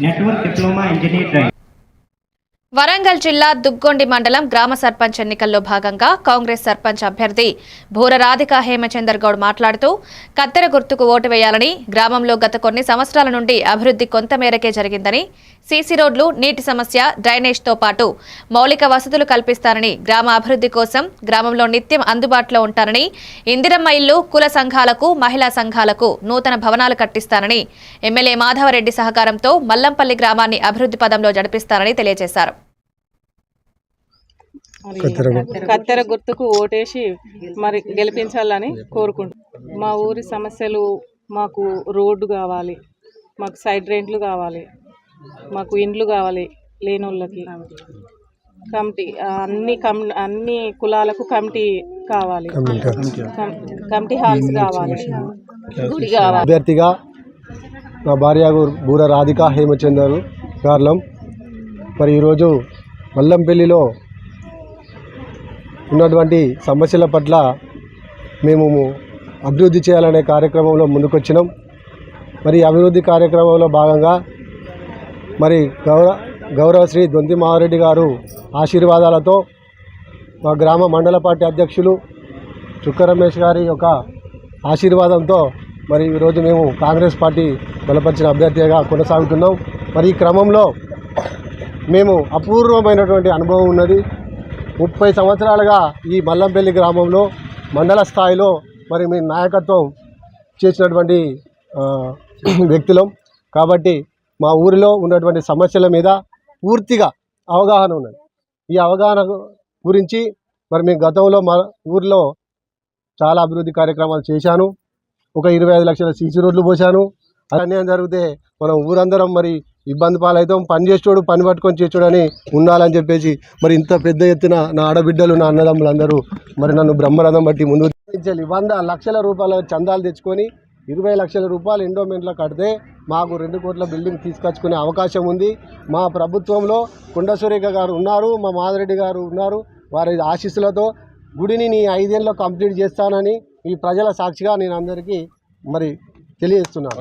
Network diploma engineer Warangal జిల్లా దుగ్గొండి మండలం గ్రామ సర్పంచ్ ఎన్నికల్లో భాగంగా కాంగ్రెస్ సర్పంచ్ అభ్యర్థి భూర రాధిక హేమచందర్ గౌడ్ మాట్లాడుతూ కత్తెర గుర్తుకు ఓటు వేయాలని గ్రామంలో గత కొన్ని సంవత్సరాల నుండి అభివృద్ధి కొంతమేరకే జరిగిందని సీసీ రోడ్లు నీటి సమస్య డ్రైనేజ్తో పాటు మౌలిక వసతులు కల్పిస్తారని గ్రామ అభివృద్ధి కోసం గ్రామంలో నిత్యం అందుబాటులో ఉంటారని ఇందిరమ్మ ఇల్లు కుల సంఘాలకు మహిళా సంఘాలకు నూతన భవనాలు కట్టిస్తారని ఎమ్మెల్యే మాధవరెడ్డి సహకారంతో మల్లంపల్లి గ్రామాన్ని అభివృద్ధి పదంలో నడిపిస్తారని తెలియజేశారు. కత్తెర గుర్తుకు ఓటేసి మరి గెలిపించాలని కోరుకుంటున్నాం. మా ఊరి సమస్యలు మాకు రోడ్డు కావాలి మాకు సైడ్ రెంట్లు కావాలి మాకు ఇండ్లు కావాలి లేనోళ్ళకి. కమిటీ ఆ, అన్ని కమ్ అన్ని కులాలకు కమిటీ కావాలి. కమ్- కమిటీ హాల్స్. కావాలి. గుడి కావాలి. అభ్యర్థిగా నా భార్య బూర రాధిక హేమచందర్ గార్లం. మరి ఈరోజు మల్లంపల్లిలో ఉన్నటువంటి సమస్యల పట్ల మేము అభివృద్ధి చేయాలనే కార్యక్రమంలో ముందుకొచ్చినాం. మరి అభివృద్ధి కార్యక్రమంలో భాగంగా మరి గౌరవ గౌరవశ్రీ దొంతి మహారెడ్డి గారు ఆశీర్వాదాలతో మా గ్రామ మండల పార్టీ అధ్యక్షులు చుక్క రమేష్ గారి యొక్క ఆశీర్వాదంతో మరి ఈరోజు మేము కాంగ్రెస్ పార్టీ బలపరిచిన అభ్యర్థిగా కొనసాగుతున్నాం. మరి ఈ క్రమంలో మేము అపూర్వమైనటువంటి అనుభవం ఉన్నది. ముప్పై సంవత్సరాలుగా ఈ మల్లంపల్లి గ్రామంలో మండల స్థాయిలో మరి మీ నాయకత్వం చేసినటువంటి వ్యక్తులం. కాబట్టి మా ఊరిలో ఉన్నటువంటి సమస్యల మీద పూర్తిగా అవగాహన ఉన్నది. ఈ అవగాహన గురించి మరి మేము గతంలో మా ఊరిలో చాలా అభివృద్ధి కార్యక్రమాలు చేశాను. ఒక ఇరవై ఐదు లక్షల సీసీ రోడ్లు పోశాను. అన్యాయం జరిగితే మనం ఊరందరం మరి ఇబ్బంది పాలవుతాం పని చేసేటోడు పని పట్టుకొని చేసేటోడు ఉండాలని చెప్పేసి మరి ఇంత పెద్ద ఎత్తున నా ఆడబిడ్డలు నా అన్నదమ్ములందరూ మరి నన్ను బ్రహ్మరథం బట్టి ముందు వంద లక్షల రూపాయల చందాలు తెచ్చుకొని ఇరవై లక్షల రూపాయలు ఎండోమెంట్లో కడితే మాకు రెండు కోట్ల బిల్డింగ్ తీసుకొచ్చుకునే అవకాశం ఉంది. మా ప్రభుత్వంలో కొండసురేఖ గారు ఉన్నారు మా మాదిరెడ్డి గారు ఉన్నారు. వారి ఆశీస్సులతో గుడిని నీ ఐదేళ్ళలో కంప్లీట్ చేస్తానని ఈ ప్రజల సాక్షిగా నేను అందరికీ మరి తెలియజేస్తున్నాను.